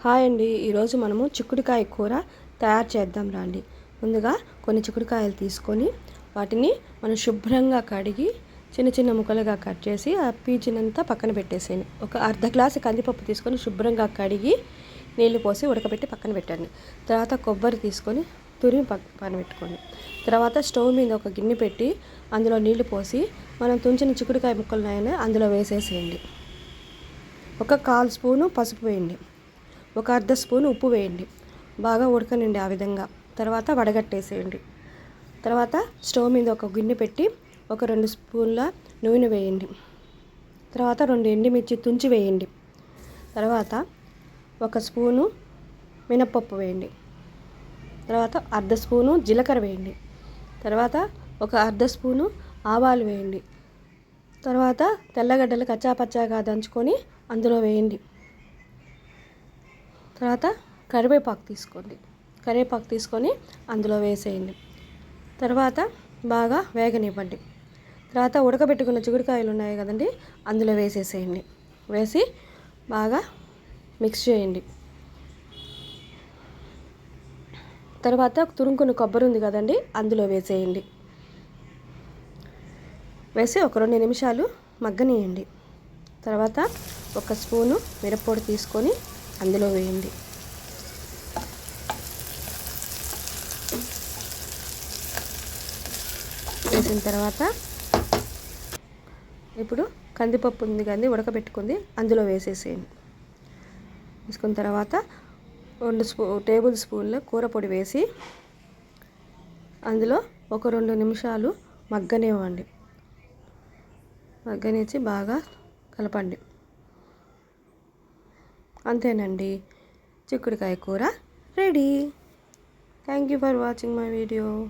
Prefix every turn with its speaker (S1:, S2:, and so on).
S1: Hi అండి. ఈరోజు మనము చిక్కుడుకాయ కూర తయారు చేద్దాం రండి. ముందుగా కొన్ని చిక్కుడుకాయలు తీసుకొని వాటిని మనం శుభ్రంగా కడిగి చిన్న చిన్న ముక్కలుగా కట్ చేసి ఆ పీచినంతా పక్కన పెట్టేసేయండి. ఒక అర్ధ గ్లాసు కందిపప్పు తీసుకొని శుభ్రంగా కడిగి నీళ్ళు పోసి ఉడకబెట్టి పక్కన పెట్టండి. తర్వాత కొబ్బరి తీసుకొని తురిమి పక్కన పెట్టుకోండి. తర్వాత స్టవ్ మీద ఒక గిన్నె పెట్టి అందులో నీళ్ళు పోసి మనం తుంచిన చిక్కుడుకాయ ముక్కలు అందులో వేసేసేయండి. ఒక కాల్ స్పూను పసుపు వేయండి. ఒక అర్ధ స్పూన్ ఉప్పు వేయండి. బాగా ఉడకనండి ఆ విధంగా. తర్వాత వడగట్టేసేయండి. తర్వాత స్టవ్ మీద ఒక గిన్నె పెట్టి ఒక రెండు స్పూన్ల నూనె వేయండి. తర్వాత రెండు ఎండుమిర్చి తుంచి వేయండి. తర్వాత ఒక స్పూను మినప్పప్పు వేయండి. తర్వాత అర్ధ స్పూను జీలకర్ర వేయండి. తర్వాత ఒక అర్ధ స్పూను ఆవాలు వేయండి. తర్వాత తెల్లగడ్డలు కచ్చాపచ్చాగా దంచుకొని అందులో వేయండి. తర్వాత కరివేపాకు తీసుకోండి. కరివేపాకు తీసుకొని అందులో వేసేయండి. తర్వాత బాగా వేగనివ్వండి. తర్వాత ఉడకబెట్టుకున్న చిగుడుకాయలు ఉన్నాయి కదండి అందులో వేసేసేయండి. వేసి బాగా మిక్స్ చేయండి. తర్వాత తురుముకున్న కొబ్బరి ఉంది కదండి అందులో వేసేయండి. వేసి ఒక రెండు నిమిషాలు మగ్గనియండి. తర్వాత ఒక స్పూను మిరప్పొడి తీసుకొని అందులో వేయండి. వేసిన తర్వాత ఇప్పుడు కందిపప్పు ఉంది కానీ ఉడకబెట్టుకుంది అందులో వేసేసేయండి. వేసుకున్న తర్వాత రెండు స్పూ టేబుల్ స్పూన్ల కూర పొడి వేసి అందులో ఒక రెండు నిమిషాలు మగ్గనివ్వండి. మగ్గనిచ్చి బాగా కలపండి. అంతేనండి. చిక్కుడుకాయ కూర ready. Thank you for watching my video